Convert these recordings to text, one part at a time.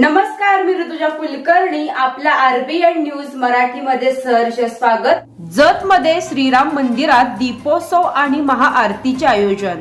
नमस्कार मी ऋतुजा कुलकर्णी. आपल्या RBN news मराठीमध्ये सहर्ष स्वागत. जत मध्ये श्रीराम मंदिरात दीपोत्सव आणि महाआरतीचे आयोजन.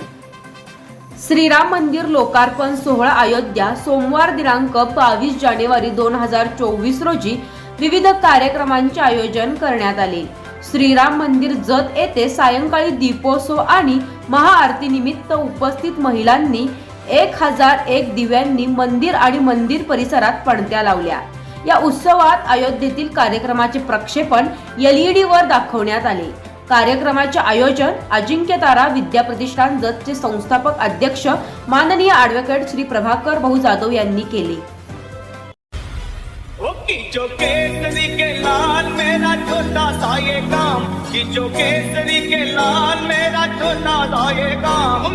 श्रीराम मंदिर लोकार्पण सोहळा अयोध्या सोमवार दिनांक बावीस जानेवारी दोन हजार चोवीस रोजी विविध कार्यक्रमांचे आयोजन करण्यात आले. श्रीराम मंदिर जत येथे सायंकाळी दीपोत्सव आणि महाआरती निमित्त उपस्थित महिलांनी एक हजार एक दिव्यांनी मंदिर आणि मंदिर परिसरात पणत्या लावल्या. या उत्सवात अयोध्येतील कार्यक्रमाचे प्रक्षेपण एलईडी वर दाखवण्यात आले. कार्यक्रमाचे आयोजन अजिंक्य तारा विद्या प्रतिष्ठान जतचे संस्थापक अध्यक्ष माननीय ॲडव्होकेट श्री प्रभाकर भाऊ जाधव यांनी केले. ओ केसरी के लाल मेरा छोटा सा ये काम.